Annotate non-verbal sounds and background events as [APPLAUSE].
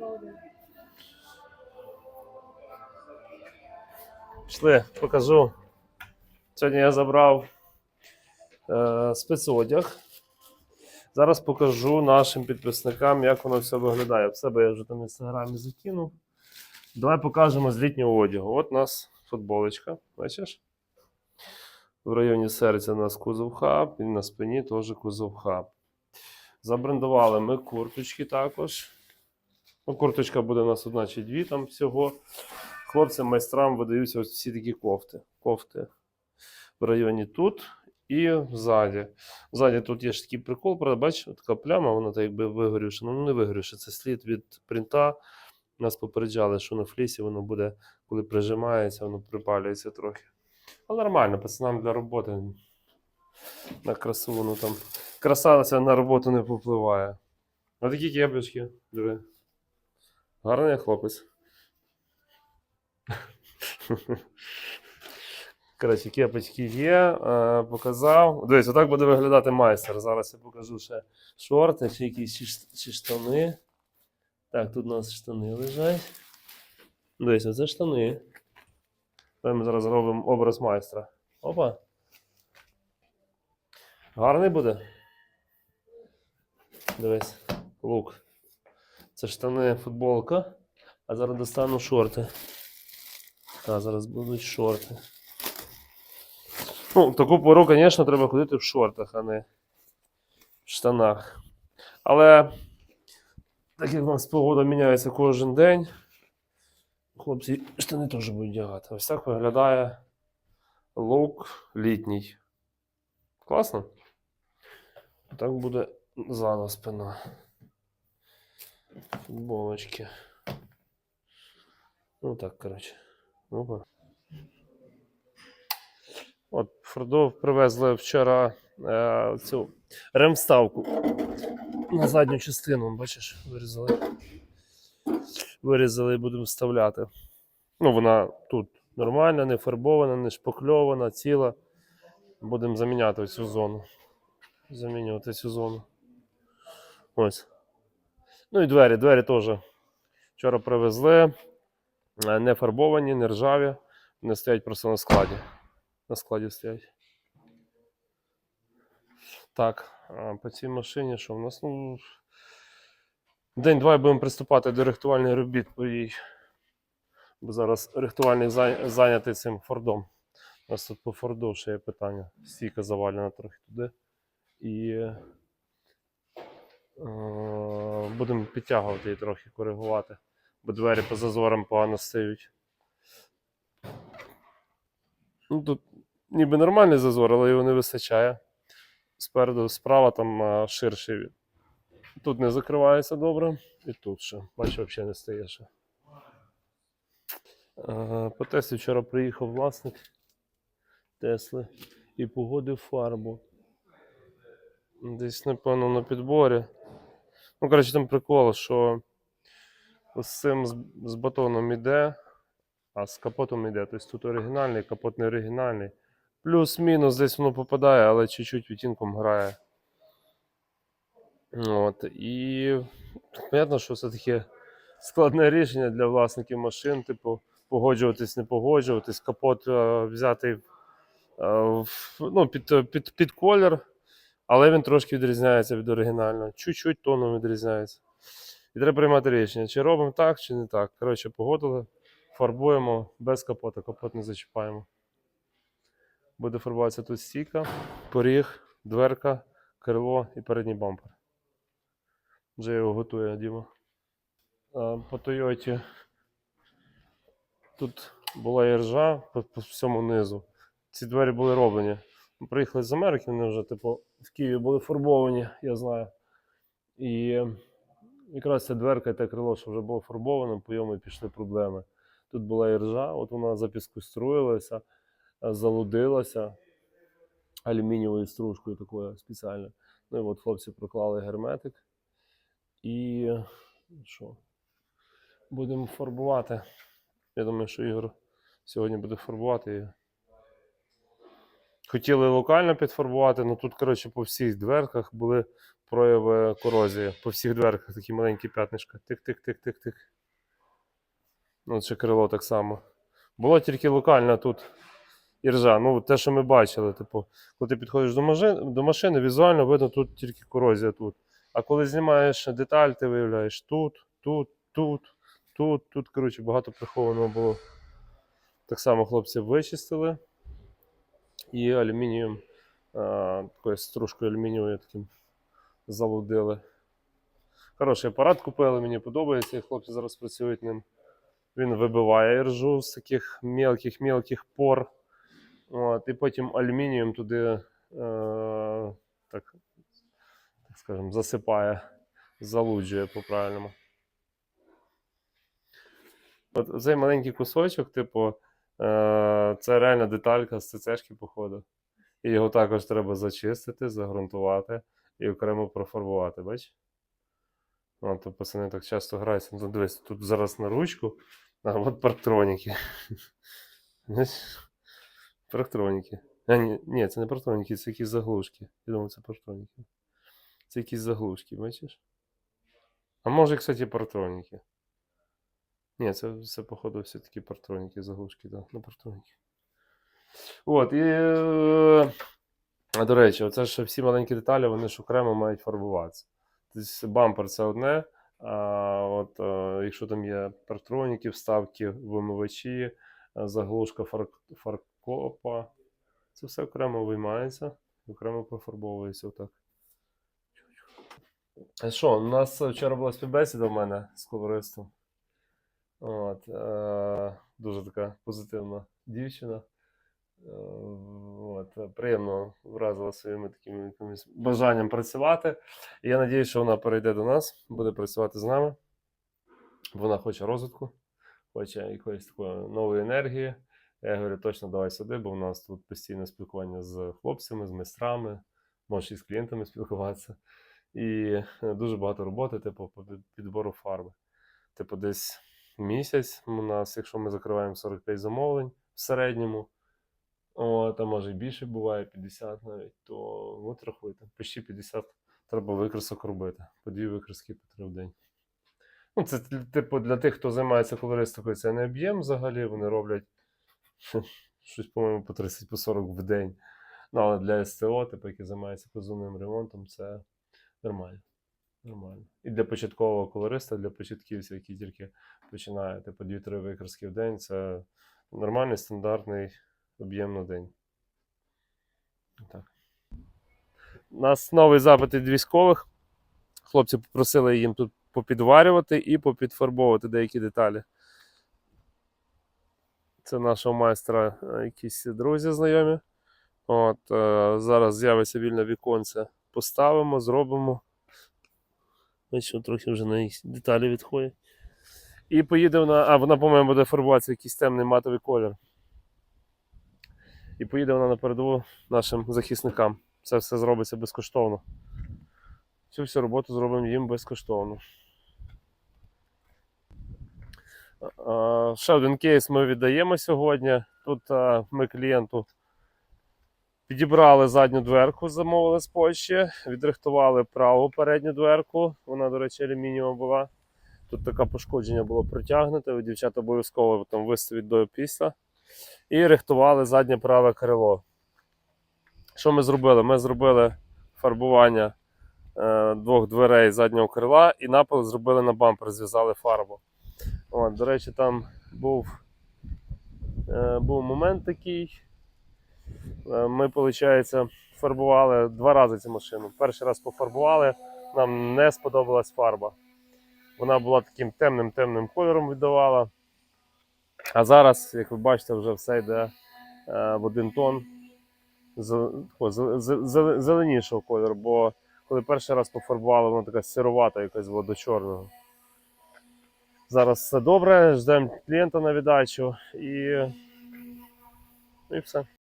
3-2-1. Пішли, покажу. Сьогодні я забрав е, спецодяг. Зараз покажу нашим підписникам, як воно все виглядає. В себе я вже там в інстаграмі закинув. Давай покажемо з літнього одягу. От у нас футболочка, бачиш? В районі серця у нас кузов хаб, і на спині теж кузов хаб. Забрендували ми курточки також. Ну, курточка буде у нас одна чи дві там всього. Хлопцям, майстрам видаються ось всі такі кофти. Кофти в районі тут і ззаді. Ззаді тут є ж такий прикол, правда, бачиш, така пляма, вона так якби вигорівша. Ну, не вигорівша, це слід від принта. Нас попереджали, що на флісі воно буде, коли прижимається, воно припалюється трохи. Але нормально, пацанам для роботи. На красу воно там. Краса на роботу не попливає. Ось такі кепочки, диви. Гарний хлопець. Коротше, кепочки є, е, показав. Дивись, отак буде виглядати майстер. Зараз я покажу ще шорти, чи якісь чи, штани. Так, тут у нас штани лежать. Дивись, оце штани. Давай ми зараз зробимо образ майстра. Опа. Гарний буде. Дивись, лук. Це штани, футболка. А зараз достану шорти. А, зараз будуть шорти. Ну, в таку пору, звісно, треба ходити в шортах, а не в штанах. Але так як у нас погода міняється кожен день, хлопці штани теж будуть вдягати. Ось так виглядає лук літній. Класно? Так буде ззаду спина. Футболочки. Ну так, коротше. Опа. От Фордов привезли вчора е, цю ремставку на задню частину, бачиш, вирізали. Вирізали і будемо вставляти. Ну, вона тут нормальна, не фарбована, не шпакльована, ціла. Будемо заміняти цю зону. Замінювати цю зону. Ось. Ну і двері, двері теж. Вчора привезли. Е, Не фарбовані, не ржаві. Вони стоять просто на складі. На складі стоять. Так, а по цій машині, що в нас? Ну, день-два будемо приступати до рихтувальних робіт по їй. Бо зараз рихтувальник зайнятий цим фордом. У нас тут по форду ще є питання. Стійка завалена трохи туди. І е, будемо підтягувати її трохи, коригувати. Бо двері по зазорам погано стають. Ну, тут ніби нормальний зазор, але його не вистачає. Спереду, справа там а, ширший. Тут не закривається добре, і тут ще. Бачу, взагалі не стає ще. Е, По тесті вчора приїхав власник Тесли і погодив фарбу. Десь, напевно, на підборі. Ну, коротше, там прикол, що з цим з, батоном іде, а з капотом іде. Тобто тут оригінальний, капот не оригінальний. Плюс-мінус десь воно попадає, але чуть-чуть відтінком грає. От. І понятно, що це таке складне рішення для власників машин, типу, погоджуватись, не погоджуватись, капот е, взяти е, ну, під, під, під колір, але він трошки відрізняється від оригінального. Чуть-чуть тоном відрізняється. І треба приймати рішення, чи робимо так, чи не так. Коротше, погодили, фарбуємо без капота, капот не зачіпаємо. Буде фарбуватися тут стійка, поріг, дверка, крило і передній бампер. Вже його готує Діма. По Тойоті тут була іржа по, по всьому низу. Ці двері були роблені. Приїхали з Америки, вони вже, типу, в Києві були фарбовані, я знаю. І якраз ця дверка і те крило, що вже було фарбовано, по йому пішли проблеми. Тут була іржа, от вона запіскоструїлася, е, залудилася алюмінієвою стружкою такою спеціальною. Ну і от хлопці проклали герметик. І що? Будемо фарбувати. Я думаю, що Ігор сьогодні буде фарбувати. Хотіли локально підфарбувати, але тут, коротше, по всіх дверках були прояви корозії. По всіх дверках такі маленькі п'ятнишка. Тик-тик-тик-тик-тик. Ну, ще крило так само. Було тільки локально тут іржа. Ну, те, що ми бачили, типу, коли ти підходиш до машини, до машини, візуально видно тут тільки корозія тут. А коли знімаєш деталь, ти виявляєш тут, тут, тут, тут, тут, коротше, багато прихованого було. Так само хлопці вичистили. І алюмінієм, такою стружкою алюмінієвою таким залудили. Хороший апарат купили, мені подобається, і хлопці зараз працюють ним. Він вибиває іржу з таких мелких-мелких пор. От, і потім алюмінієм туди, е, так, так скажемо, засипає, залуджує по-правильному. От цей маленький кусочок, типу, це реальна деталька з ЦЦшки, походу. І його також треба зачистити, загрунтувати і окремо профарбувати, бач? От, то пацани так часто граються. Ну, дивись, тут зараз на ручку, а от парктроніки. Знаєш? Парктроніки. А, ні, ні, це не парктроніки, це якісь заглушки. Я думаю, це парктроніки. Це якісь заглушки, бачиш? А може, кстати, парктроніки. Ні, це, це походу, все-таки парктроніки, заглушки, так, на парктроніки. От, і. е, до речі, оце ж всі маленькі деталі, вони ж окремо мають фарбуватися. Тобто бампер це одне, а от е, якщо там є партроніки, вставки, вимивачі, е, заглушка фар, фаркопа, це все окремо виймається, окремо профарбовується отак. Що, у нас вчора була співбесіда в мене з колористом. От, е, дуже така позитивна дівчина. Е, От, приємно вразила своїм таким якимось бажанням працювати. І я надіюсь, що вона перейде до нас, буде працювати з нами. Вона хоче розвитку, хоче якоїсь такої нової енергії. Я говорю, точно давай сюди, бо в нас тут постійне спілкування з хлопцями, з майстрами, можеш і з клієнтами спілкуватися. І е, дуже багато роботи, типу, по підбору фарби. Типу, десь місяць у нас, якщо ми закриваємо 45 замовлень в середньому, о, там може і більше буває, 50 навіть, то от рахуйте, почти 50 треба викрасок робити. По дві викраски по три в день. Ну, це типу для тих, хто займається колористикою, це не об'єм взагалі. Вони роблять [LAUGHS] щось, по-моєму, по 30 по 40 в день. Ну, але для СТО, типу, які займаються позивним ремонтом, це нормально. Нормально. І для початкового колориста, для початківців, які тільки починають, типу 2-3 викраски в день, це нормальний стандартний об'єм на день. Так. У нас новий запит від військових. Хлопці попросили їм тут попідварювати і попідфарбовувати деякі деталі. Це нашого майстра е, якісь друзі знайомі. От, е, зараз з'явиться вільне віконце. Поставимо, зробимо. Бачимо, трохи вже на їх деталі відходять. І поїде вона. А, вона, по-моєму, буде фарбуватися якийсь темний матовий колір. І поїде вона на передову нашим захисникам. Це все зробиться безкоштовно. Цю всю роботу зробимо їм безкоштовно. Ще один кейс ми віддаємо сьогодні. Тут ми клієнту підібрали задню дверку, замовили з Польщі, відрихтували праву передню дверку. Вона, до речі, алюмінієва була. Тут таке пошкодження було притягнуте. Дівчата обов'язково там виставить до після. І рихтували заднє праве крило. Що ми зробили? Ми зробили фарбування е, двох дверей заднього крила і напил зробили на бампер, зв'язали фарбу. От, до речі, там був, е, був момент такий. Е, Ми, виходить, фарбували два рази цю машину. Перший раз пофарбували, нам не сподобалась фарба. Вона була таким темним-темним кольором віддавала. А зараз, як ви бачите, вже все йде е, в один тон зеленішого кольору, бо коли перший раз пофарбували, вона така сировата, якась була до чорного. Зараз все добре, ждемо клієнта на віддачу і, і все.